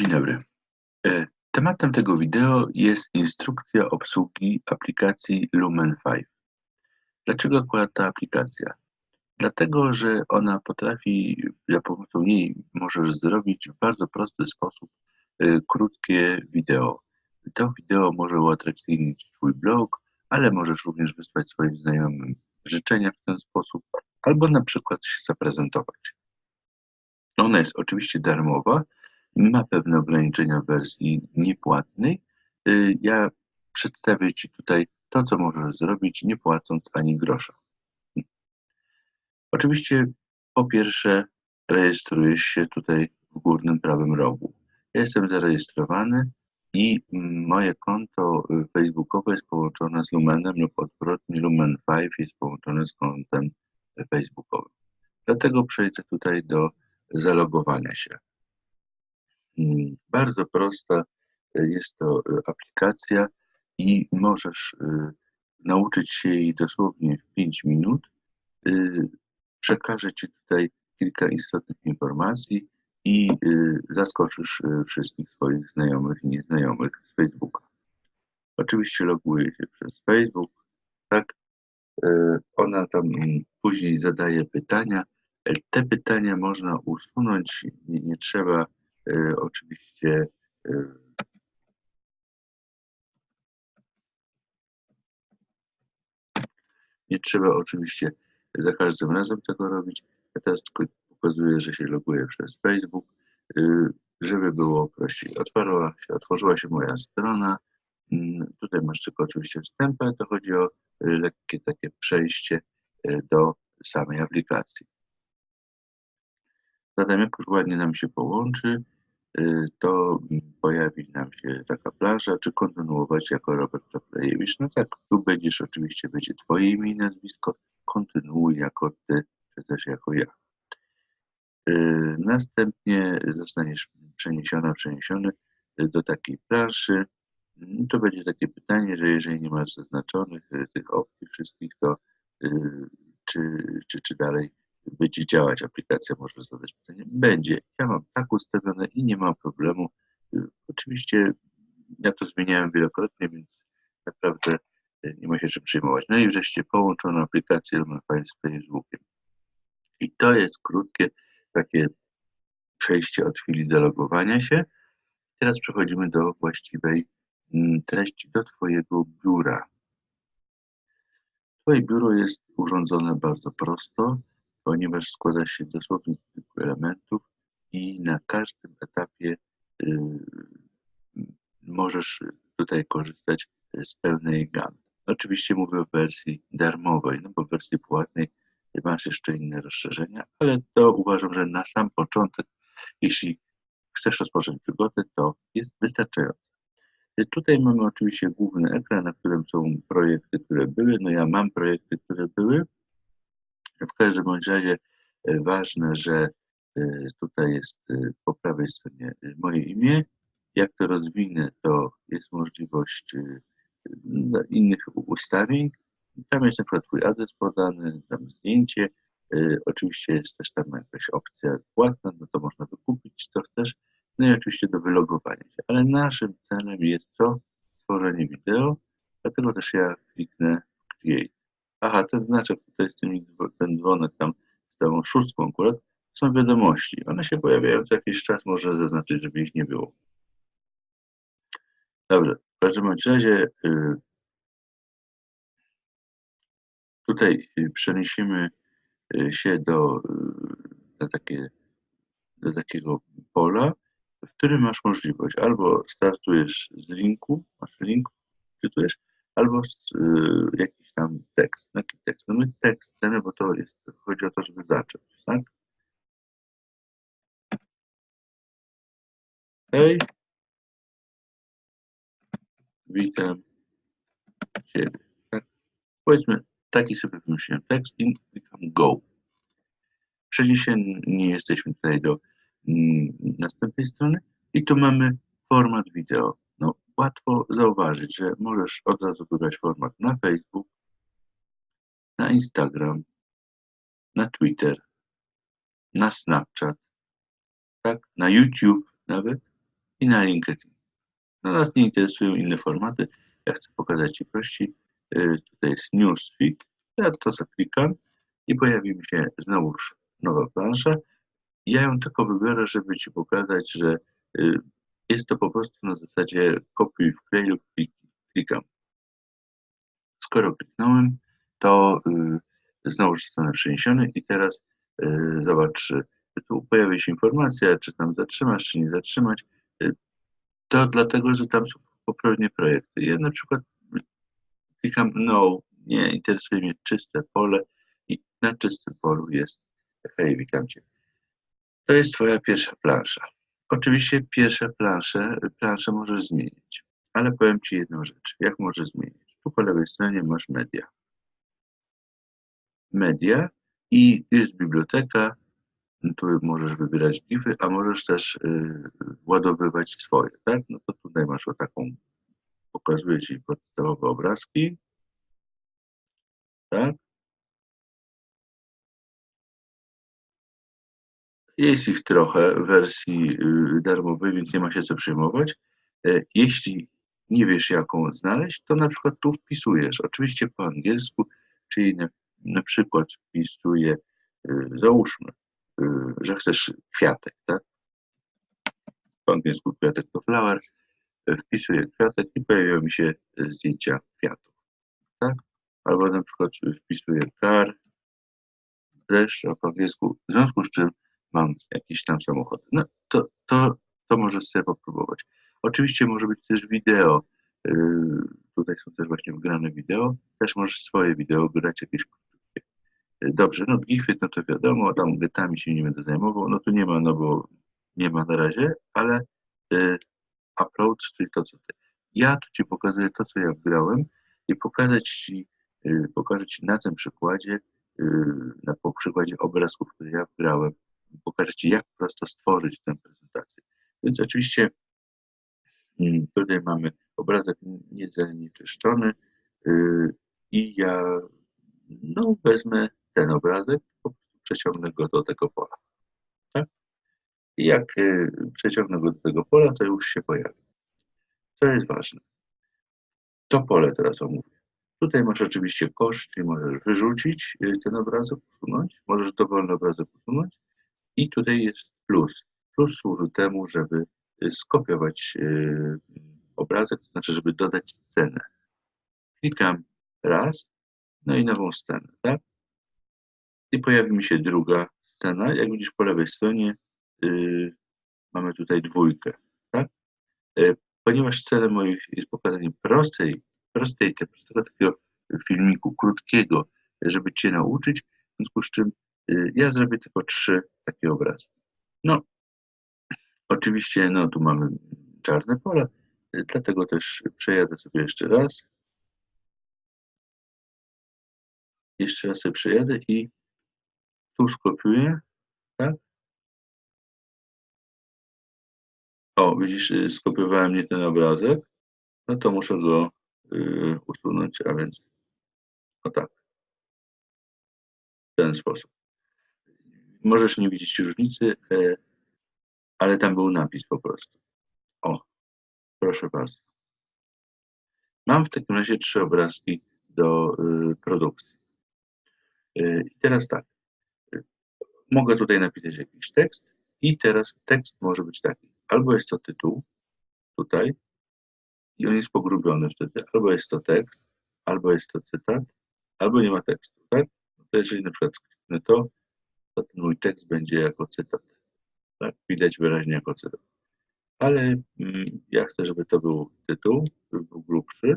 Dzień dobry. E, Tematem tego wideo jest instrukcja obsługi aplikacji Lumen 5. Dlaczego akurat ta aplikacja? Dlatego, że ona potrafi, za pomocą niej możesz zrobić w bardzo prosty sposób e, krótkie wideo. To wideo może uatrakcyjnić Twój blog, ale możesz również wysłać swoim znajomym życzenia w ten sposób, albo na przykład się zaprezentować. Ona jest oczywiście darmowa, ma pewne ograniczenia w wersji niepłatnej. Y, ja przedstawię Ci tutaj to, co możesz zrobić, nie płacąc ani grosza. Oczywiście, po pierwsze, rejestrujesz się tutaj w górnym prawym rogu. Ja jestem zarejestrowany i moje konto facebookowe jest połączone z Lumenem lub odwrotnie Lumen 5 jest połączony z kontem facebookowym. Dlatego przejdę tutaj do zalogowania się. Bardzo prosta e, jest to e, aplikacja i możesz e, nauczyć się jej dosłownie w 5 minut. Przekażę Ci tutaj kilka istotnych informacji i zaskoczysz wszystkich swoich znajomych i nieznajomych z Facebooka. Oczywiście loguję się przez Facebook, tak? Ona tam później zadaje pytania. Te pytania można usunąć, nie, nie trzeba oczywiście e, nie trzeba oczywiście za każdym razem tego robić. Ja teraz tylko pokazuję, że się loguję przez Facebook, e, żeby było prościej. Otworzyła się, otworzyła się moja strona. Mm, tutaj masz tylko oczywiście wstępę, to chodzi o lekkie takie przejście do samej aplikacji. Zatem jak już ładnie nam się połączy, y, to pojawi nam się taka plaża, czy kontynuować jako Robert Zaplejewicz. No tak, tu będziesz oczywiście, będzie twoje imię i nazwisko, kontynuuj jako ty, czy też jako ja. Y, następnie zostaniesz przeniesiona, przeniesiony do takiej planszy. To będzie takie pytanie, że jeżeli nie masz zaznaczonych y, tych opcji wszystkich, to czy, czy, czy dalej będzie działać aplikacja, może zadać pytanie. Będzie. Ja mam tak ustawione i nie ma problemu. Oczywiście ja to zmieniałem wielokrotnie, więc naprawdę nie ma się czym przejmować. No i wreszcie połączono aplikację Lumify z Facebookiem. I to jest krótkie takie przejście od chwili zalogowania się. Teraz przechodzimy do właściwej mm, treści, do Twojego biura. Twoje biuro jest urządzone bardzo prosto ponieważ składa się dosłownie z kilku elementów i na każdym etapie y, możesz tutaj korzystać z pełnej gamy. Oczywiście mówię o wersji darmowej, no bo w wersji płatnej masz jeszcze inne rozszerzenia, ale to uważam, że na sam początek, jeśli chcesz rozpocząć przygodę, to jest wystarczające. Tutaj mamy oczywiście główny ekran, na którym są projekty, które były. No ja mam projekty, które były, w każdym razie e, ważne, że e, tutaj jest e, po prawej stronie moje imię. Jak to rozwinę, to jest możliwość innych ustawień. Tam jest na przykład Twój adres podany, tam zdjęcie. Oczywiście jest też tam jakaś opcja płatna, no to można wykupić co chcesz. No i oczywiście do wylogowania się. Ale naszym celem jest co? Stworzenie wideo. Dlatego też ja kliknę Create. Aha, ten znaczek tutaj jest ten, ten dzwonek tam z tą szóstką akurat, są wiadomości. One się pojawiają co jakiś czas, może zaznaczyć, żeby ich nie było. Dobrze, w każdym razie y, tutaj y, przeniesiemy y, się do, do, takie, do takiego pola, w którym masz możliwość albo startujesz z linku, masz link, czytujesz, albo z, y, jakiś tam tekst. Jaki tekst? No my tekst chcemy, bo to jest, chodzi o to, żeby zacząć, tak? Hej. Witam Ciebie. Tak? Powiedzmy, taki sobie wymyśliłem tekst i klikam go. Przeniesieni jesteśmy tutaj do mm, następnej strony i tu mamy format wideo łatwo zauważyć, że możesz od razu wybrać format na Facebook, na Instagram, na Twitter, na Snapchat, tak, na YouTube nawet, i na LinkedIn. No nas nie interesują inne formaty. Ja chcę pokazać Ci prości. Y, Tutaj jest Newsfeed. Ja to zaklikam i pojawi mi się znowuż nowa plansza. Ja ją tylko wybiorę, żeby Ci pokazać, że y, jest to po prostu na zasadzie kopiuj, wklej lub klik- klikam. Skoro kliknąłem, to y, znowu zostanę przeniesiony i teraz y, zobacz, czy tu pojawia się informacja, czy tam zatrzymasz, czy nie zatrzymać. Y, To dlatego, że tam są poprawnie projekty. Ja na przykład klikam no, nie interesuje mnie czyste pole i na czystym polu jest hej, witam Cię. To jest Twoja pierwsza plansza. Oczywiście pierwsze plansze, plansze możesz zmienić, ale powiem Ci jedną rzecz. Jak możesz zmienić? Tu po lewej stronie masz media. Media i jest biblioteka. Tu możesz wybierać gify, a możesz też y, ładowywać swoje, tak? No to tutaj masz o taką, pokazuję Ci podstawowe obrazki, tak? Jest ich trochę w wersji y, darmowej, więc nie ma się co przejmować. E, Jeśli nie wiesz, jaką znaleźć, to na przykład tu wpisujesz, oczywiście po angielsku, czyli na, na przykład wpisuję, y, załóżmy, y, że chcesz kwiatek, tak? Po angielsku kwiatek to flower, wpisuję kwiatek i pojawiają mi się zdjęcia kwiatów, tak? Albo na przykład wpisuję car, deszcz, a po angielsku, w związku z czym mam jakiś tam samochód. No to, to, to możesz sobie popróbować. Oczywiście może być też wideo. Yy, tutaj są też właśnie wgrane wideo. Też możesz swoje wideo grać jakieś Dobrze, no gify, no to wiadomo, tam getami się nie będę zajmował. No tu nie ma, no bo nie ma na razie, ale yy, upload, czyli to, co ty. Ja tu Ci pokazuję to, co ja wgrałem i pokazać Ci, yy, pokażę Ci na tym przykładzie, yy, na po przykładzie obrazków, które ja wgrałem, pokażę Ci, jak prosto stworzyć tę prezentację. Więc oczywiście mm, tutaj mamy obrazek niezanieczyszczony yy, i ja no, wezmę ten obrazek, po prostu przeciągnę go do tego pola. Tak? I jak yy, przeciągnę go do tego pola, to już się pojawi. Co jest ważne? To pole teraz omówię. Tutaj masz oczywiście kosz, czyli możesz wyrzucić yy, ten obrazek, usunąć, możesz dowolny obrazek usunąć, i tutaj jest plus. Plus służy temu, żeby y, skopiować y, obrazek, to znaczy, żeby dodać scenę. Klikam raz, no i nową scenę, tak? I pojawi mi się druga scena. Jak widzisz po lewej stronie, y, mamy tutaj dwójkę, tak? Y, ponieważ celem moich jest pokazanie prostej, prostej, prostego takiego filmiku, krótkiego, żeby Cię nauczyć, w związku z czym Y, Ja zrobię tylko trzy takie obrazy. No, oczywiście, no tu mamy czarne pole, y, dlatego też przejadę sobie jeszcze raz. Jeszcze raz sobie przejadę i tu skopiuję, tak? O, widzisz, y, skopiowałem nie ten obrazek, no to muszę go y, usunąć, a więc o tak. W ten sposób. Możesz nie widzieć różnicy, e, ale tam był napis po prostu. O, proszę bardzo. Mam w takim razie trzy obrazki do y, produkcji. Y, I teraz tak. Mogę tutaj napisać jakiś tekst i teraz tekst może być taki. Albo jest to tytuł tutaj i on jest pogrubiony wtedy, albo jest to tekst, albo jest to cytat, albo nie ma tekstu, tak? No to jeżeli na przykład kliknę to, to ten mój tekst będzie jako cytat. Tak? Widać wyraźnie jako cytat. Ale mm, ja chcę, żeby to był tytuł, żeby był grubszy.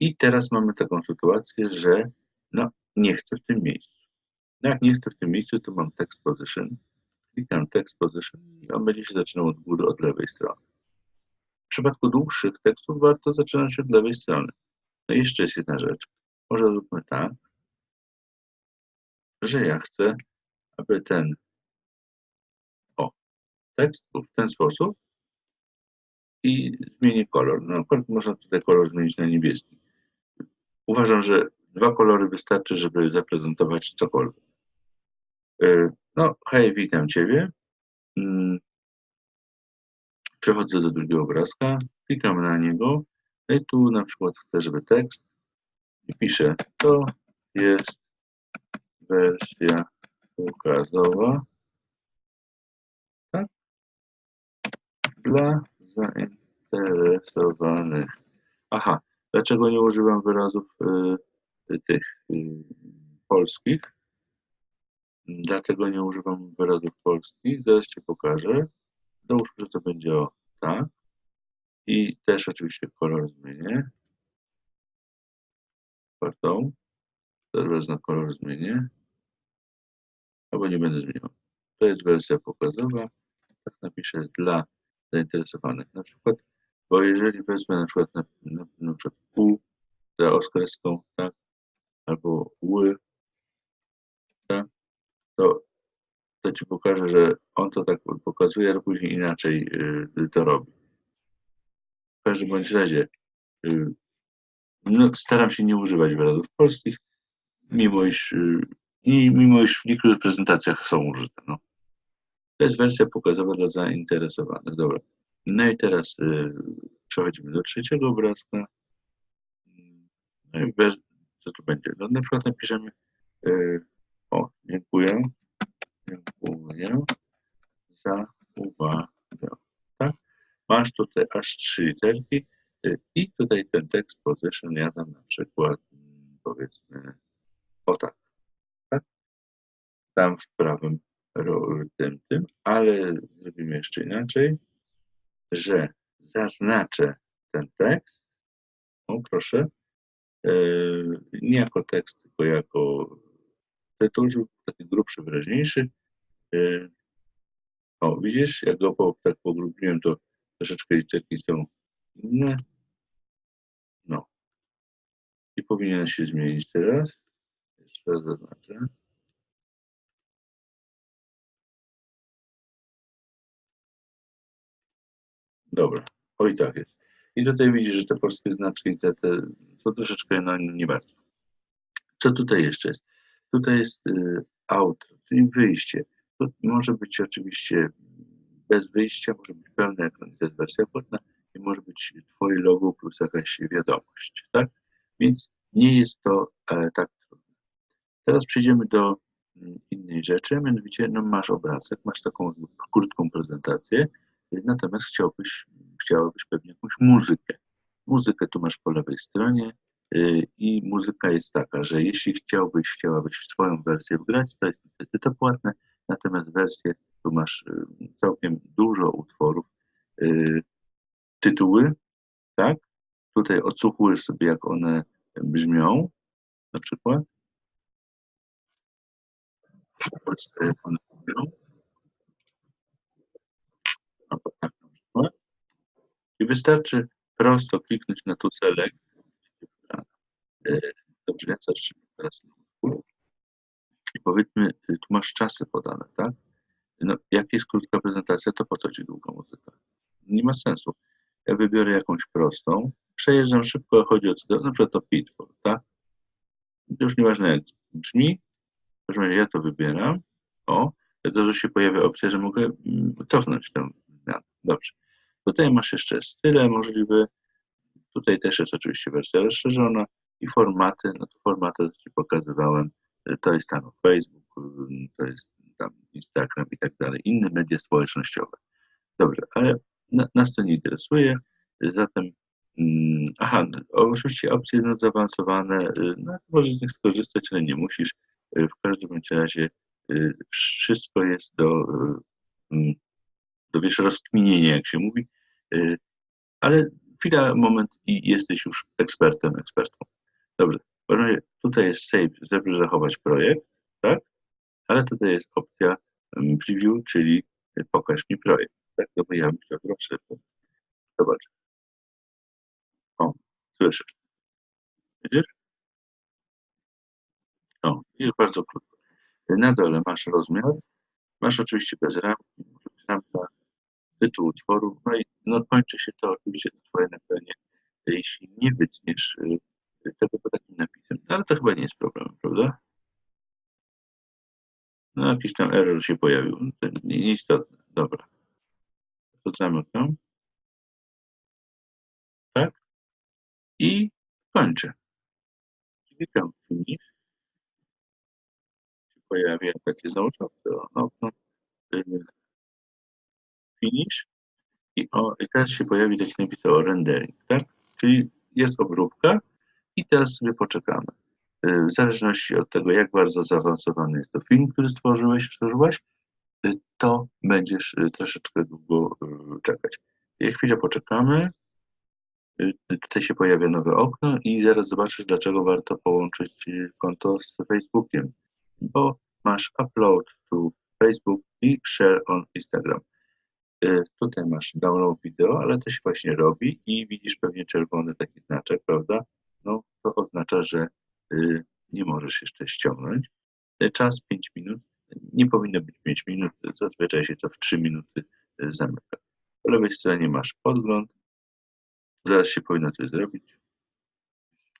I teraz mamy taką sytuację, że no, nie chcę w tym miejscu. No, jak nie chcę w tym miejscu, to mam text position. Klikam text position i on będzie się zaczynał od góry, od lewej strony. W przypadku dłuższych tekstów warto zaczynać od lewej strony. No i jeszcze jest jedna rzecz. Może zróbmy tak, że ja chcę, aby ten o, tekst był w ten sposób i zmienię kolor. Przykład można tutaj kolor zmienić na niebieski. Uważam, że dwa kolory wystarczy, żeby zaprezentować cokolwiek. Y, No, hej, witam Ciebie. Mm, Przechodzę do drugiego obrazka, klikam na niego no i tu na przykład chcę, żeby tekst i piszę, to jest wersja pokazowa tak? dla zainteresowanych. Aha, dlaczego nie używam wyrazów y, tych y, polskich? Dlatego nie używam wyrazów polskich. Zaraz pokażę. Załóżmy, że to będzie o tak. I też oczywiście kolor zmienię. Czwartą. Teraz na kolor zmienię. Albo nie będę zmieniał. To jest wersja pokazowa. Tak napiszę dla zainteresowanych. Na przykład, bo jeżeli wezmę na przykład na, na, na przykład U za oskreską, tak, albo ły, to, to ci pokażę, że on to tak pokazuje, ale później inaczej y, to robi. W każdym bądź razie y, no, staram się nie używać wyrazów polskich, mimo iż, y, i mimo iż w niektórych prezentacjach są użyte. No. To jest wersja pokazowa dla zainteresowanych. Dobra. No i teraz y, przechodzimy do trzeciego obrazka. No i bez, co tu będzie? No, na przykład napiszemy y, dziękuję. Dziękuję za uwagę. Tak? Masz tutaj aż trzy literki y, i tutaj ten tekst position ja tam na przykład mm, powiedzmy o tak. tak? Tam w prawym tym, tym, ale zrobimy jeszcze inaczej, że zaznaczę ten tekst, o proszę, yy, nie jako tekst, tylko jako żeby taki grubszy, wyraźniejszy. Yy, o, widzisz, jak go po, tak pogrubiłem, to troszeczkę literki są inne. No. I powinien się zmienić teraz. Jeszcze raz zaznaczę. Dobra, o i tak jest. I tutaj widzisz, że te polskie znaczki te, te są troszeczkę no, nie bardzo. Co tutaj jeszcze jest? Tutaj jest y, outro, czyli wyjście. To może być oczywiście bez wyjścia, może być pełny ekran, to wersja płatna i może być Twoje logo plus jakaś wiadomość, tak? Więc nie jest to e, tak trudne. Teraz przejdziemy do mm, innej rzeczy, mianowicie no, masz obrazek, masz taką krótką prezentację, natomiast chciałbyś, chciałabyś pewnie jakąś muzykę. Muzykę tu masz po lewej stronie i muzyka jest taka, że jeśli chciałbyś, chciałabyś swoją wersję wgrać, to jest niestety to płatne, natomiast wersję tu masz y, całkiem dużo utworów, y, tytuły, tak? Tutaj odsłuchujesz sobie, jak one brzmią, na przykład. Tak. I wystarczy prosto kliknąć na tu select. Dobrze, ja zaczynam teraz. I powiedzmy, y, tu masz czasy podane, tak? No, jak jest krótka prezentacja, to po co ci długa muzyka? Nie ma sensu. Ja wybiorę jakąś prostą, przejeżdżam szybko, chodzi o co, na przykład to Pitfall, tak? Już nieważne jak brzmi, w każdym razie ja to wybieram. O, to, że się pojawia opcja, że mogę mm, cofnąć tę zmianę. Dobrze. Tutaj masz jeszcze style możliwe. Tutaj też jest oczywiście wersja rozszerzona i formaty. No to formaty Ci pokazywałem. To jest tam Facebook, to jest tam Instagram i tak dalej. Inne media społecznościowe. Dobrze, ale na, nas to nie interesuje. Zatem, mm, aha, oczywiście opcje no, zaawansowane, y, no, możesz z nich skorzystać, ale nie musisz. Y, W każdym razie y, wszystko jest do, mm, do wiesz, rozkminienia, jak się mówi, ale chwila, moment i jesteś już ekspertem, ekspertką. Dobrze, tutaj jest save, żeby zachować projekt, tak? Ale tutaj jest opcja preview, czyli pokaż mi projekt. Tak, to ja bym chciał proszę. Zobacz. O, słyszysz. Widzisz? O, jest bardzo krótko. Na dole masz rozmiar, masz oczywiście bez ramki, ramka, tytuł utworu, no i no, kończy się to oczywiście to twoje nagranie, jeśli nie wytniesz y, tego pod takim napisem. No, ale to chyba nie jest problem, prawda? No jakiś tam error się pojawił. Nieistotne. Dobra. Wrzucamy to. Tak. I kończę. Klikam finish. Się pojawia takie załączowce. No, finish. I, o, I teraz się pojawi taki napis o rendering, tak? Czyli jest obróbka, i teraz sobie poczekamy. Y, W zależności od tego, jak bardzo zaawansowany jest to film, który stworzyłeś, stworzyłaś, y, to będziesz y, troszeczkę długo czekać. I chwilę poczekamy. Tutaj się pojawia nowe okno i zaraz zobaczysz, dlaczego warto połączyć konto z Facebookiem. Bo masz upload to Facebook i share on Instagram. Tutaj masz download video, ale to się właśnie robi i widzisz pewnie czerwony taki znaczek, prawda? No to oznacza, że y, nie możesz jeszcze ściągnąć. Czas 5 minut. Nie powinno być 5 minut, zazwyczaj się to w 3 minuty y, zamyka. Po lewej stronie masz podgląd. Zaraz się powinno coś zrobić.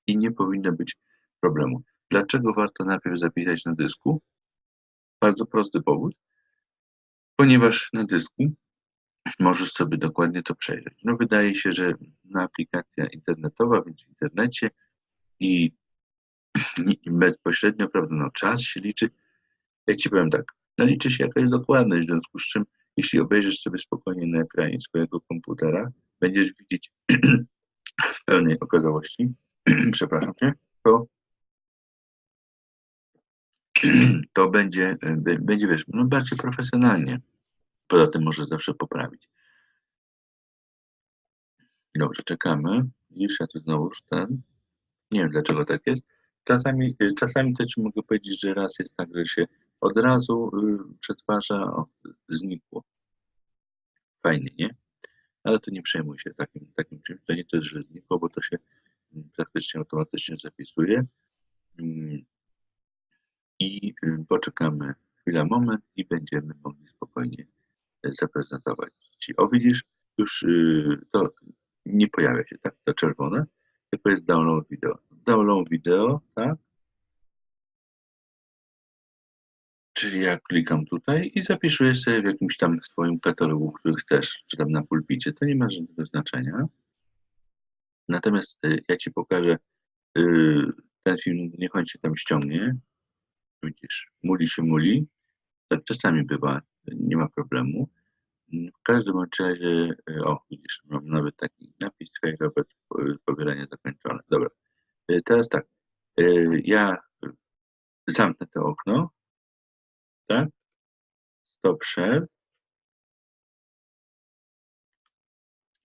I nie powinno być problemu. Dlaczego warto najpierw zapisać na dysku? Bardzo prosty powód. Ponieważ na dysku możesz sobie dokładnie to przejrzeć. No wydaje się, że na aplikacja internetowa, więc w internecie i, i bezpośrednio, prawda, no czas się liczy. Ja ci powiem tak, no liczy się jakaś dokładność, w związku z czym jeśli obejrzysz sobie spokojnie na ekranie swojego komputera, będziesz widzieć w pełnej okazałości, przepraszam cię, to to będzie, b- będzie wiesz, no bardziej profesjonalnie. Poza tym może zawsze poprawić. Dobrze, czekamy. Widzisz, ja tu znowuż ten. Nie wiem dlaczego tak jest. Czasami, czasami też mogę powiedzieć, że raz jest tak, że się od razu y, przetwarza, o, znikło. Fajnie, nie? Ale to nie przejmuj się takim, takim czymś. To nie to jest, że znikło, bo to się mm, praktycznie automatycznie zapisuje. Mm, I y, poczekamy chwilę, moment i będziemy mogli spokojnie zaprezentować. O widzisz, już y, to nie pojawia się tak, to czerwone, tylko jest download video. Download video, tak? Czyli ja klikam tutaj i zapisuję sobie w jakimś tam swoim katalogu, który chcesz, czy tam na pulpicie. To nie ma żadnego znaczenia. Natomiast y, ja Ci pokażę y, ten film, niech on się tam ściągnie. Widzisz, muli się muli. Tak czasami bywa, nie ma problemu. W każdym razie, y, o widzisz, mam nawet taki napis, hej Robert, po- pobieranie zakończone. Dobra, Y, teraz tak, y, ja zamknę to okno, tak? Stop share.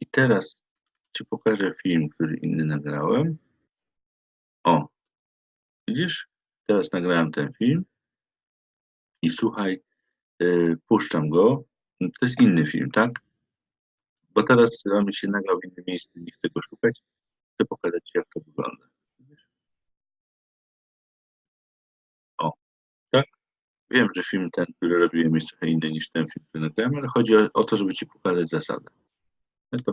I teraz Ci pokażę film, który inny nagrałem. O, widzisz? Teraz nagrałem ten film i słuchaj, puszczam go. To jest inny film, tak? Bo teraz on się nagrał w innym miejscu, nie chcę go szukać. Chcę pokazać Ci, jak to wygląda. O, tak? Wiem, że film ten, który robiłem, jest trochę inny niż ten film, który nagrałem, ale chodzi o, o to, żeby Ci pokazać zasadę.